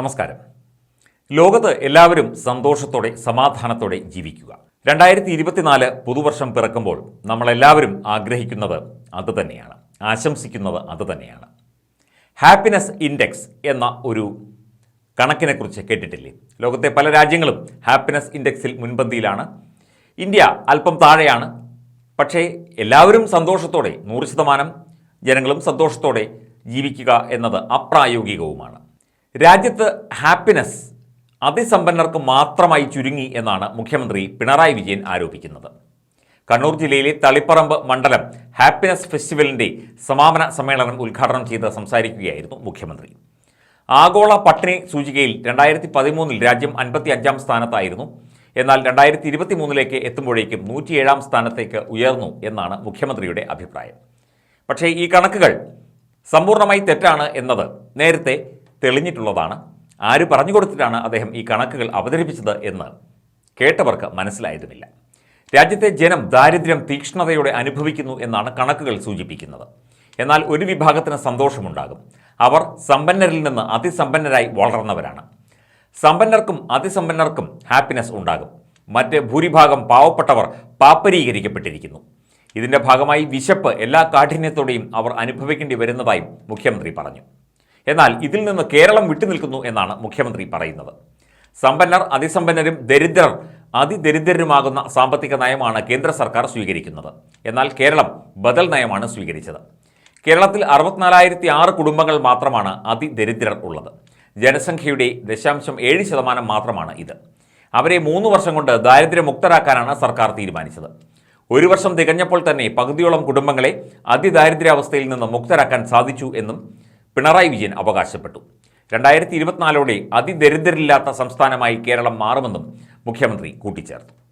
നമസ്കാരം. ലോകത്ത് എല്ലാവരും സന്തോഷത്തോടെ സമാധാനത്തോടെ ജീവിക്കുക. രണ്ടായിരത്തി ഇരുപത്തിനാല് പുതുവർഷം പിറക്കുമ്പോൾ നമ്മളെല്ലാവരും ആഗ്രഹിക്കുന്നത് അത് തന്നെയാണ്. ആശംസിക്കുന്നത് അത് തന്നെയാണ്. ഹാപ്പിനെസ് ഇൻഡെക്സ് എന്ന ഒരു കണക്കിനെക്കുറിച്ച് കേട്ടിട്ടില്ലേ? ലോകത്തെ പല രാജ്യങ്ങളും ഹാപ്പിനെസ് ഇൻഡെക്സിൽ മുൻപന്തിയിലാണ്. ഇന്ത്യ അല്പം താഴെയാണ്. പക്ഷേ എല്ലാവരും സന്തോഷത്തോടെ നൂറ് ശതമാനം ജനങ്ങളും സന്തോഷത്തോടെ ജീവിക്കുക എന്നത് അപ്രായോഗികവുമാണ്. രാജ്യത്ത് ഹാപ്പിനെസ് അതിസമ്പന്നർക്ക് മാത്രമായി ചുരുങ്ങി എന്നാണ് മുഖ്യമന്ത്രി പിണറായി വിജയൻ ആരോപിക്കുന്നത്. കണ്ണൂർ ജില്ലയിലെ തളിപ്പറമ്പ് മണ്ഡലം ഹാപ്പിനെസ് ഫെസ്റ്റിവലിന്റെ സമാപന സമ്മേളനം ഉദ്ഘാടനം ചെയ്ത് സംസാരിക്കുകയായിരുന്നു മുഖ്യമന്ത്രി. ആഗോള പട്ടിണി സൂചികയിൽ രണ്ടായിരത്തി പതിമൂന്നിൽ രാജ്യം അൻപത്തി അഞ്ചാം സ്ഥാനത്തായിരുന്നു. എന്നാൽ രണ്ടായിരത്തി ഇരുപത്തി മൂന്നിലേക്ക് എത്തുമ്പോഴേക്കും നൂറ്റിയേഴാം സ്ഥാനത്തേക്ക് ഉയർന്നു എന്നാണ് മുഖ്യമന്ത്രിയുടെ അഭിപ്രായം. പക്ഷേ ഈ കണക്കുകൾ സമ്പൂർണമായി തെറ്റാണ് എന്നത് നേരത്തെ തെളിഞ്ഞിട്ടുള്ളതാണ്. ആര് പറഞ്ഞു കൊടുത്തിട്ടാണ് അദ്ദേഹം ഈ കണക്കുകൾ അവതരിപ്പിച്ചത് എന്ന് കേട്ടവർക്ക് മനസ്സിലായതുമില്ല. രാജ്യത്തെ ജനം ദാരിദ്ര്യം തീക്ഷ്ണതയോടെ അനുഭവിക്കുന്നു എന്നാണ് കണക്കുകൾ സൂചിപ്പിക്കുന്നത്. എന്നാൽ ഒരു വിഭാഗത്തിന് സന്തോഷമുണ്ടാകും. അവർ സമ്പന്നരിൽ നിന്ന് അതിസമ്പന്നരായി വളർന്നവരാണ്. സമ്പന്നർക്കും അതിസമ്പന്നർക്കും ഹാപ്പിനെസ് ഉണ്ടാകും. മറ്റ് ഭൂരിഭാഗം പാവപ്പെട്ടവർ പാപ്പരീകരിക്കപ്പെട്ടിരിക്കുന്നു. ഇതിന്റെ ഭാഗമായി വിശപ്പ് എല്ലാ കാഠിന്യത്തോടെയും അവർ അനുഭവിക്കേണ്ടി വരുന്നതായും മുഖ്യമന്ത്രി പറഞ്ഞു. എന്നാൽ ഇതിൽ നിന്ന് കേരളം വിട്ടുനിൽക്കുന്നു എന്നാണ് മുഖ്യമന്ത്രി പറയുന്നത്. സമ്പന്നർ അതിസമ്പന്നരും ദരിദ്രർ അതിദരിദ്രരുമാകുന്ന സാമ്പത്തിക നയമാണ് കേന്ദ്ര സർക്കാർ സ്വീകരിക്കുന്നത്. എന്നാൽ കേരളം ബദൽ നയമാണ് സ്വീകരിച്ചത്. കേരളത്തിൽ അറുപത്തിനാലായിരത്തി ആറ് കുടുംബങ്ങൾ മാത്രമാണ് അതിദരിദ്രർ ഉള്ളത്. ജനസംഖ്യയുടെ ദശാംശം ഏഴ് ശതമാനം മാത്രമാണ് ഇത്. അവരെ മൂന്ന് വർഷം കൊണ്ട് ദാരിദ്ര്യമുക്തരാക്കാനാണ് സർക്കാർ തീരുമാനിച്ചത്. ഒരു വർഷം തികഞ്ഞപ്പോൾ തന്നെ പകുതിയോളം കുടുംബങ്ങളെ അതിദാരിദ്ര്യാവസ്ഥയിൽ നിന്ന് മുക്തരാക്കാൻ സാധിച്ചു എന്നും പിണറായി വിജയൻ അവകാശപ്പെട്ടു. രണ്ടായിരത്തി ഇരുപത്തിനാലോടെ അതിദരിദ്രരില്ലാത്ത സംസ്ഥാനമായി കേരളം മാറുമെന്നും മുഖ്യമന്ത്രി കൂട്ടിച്ചേർത്തു.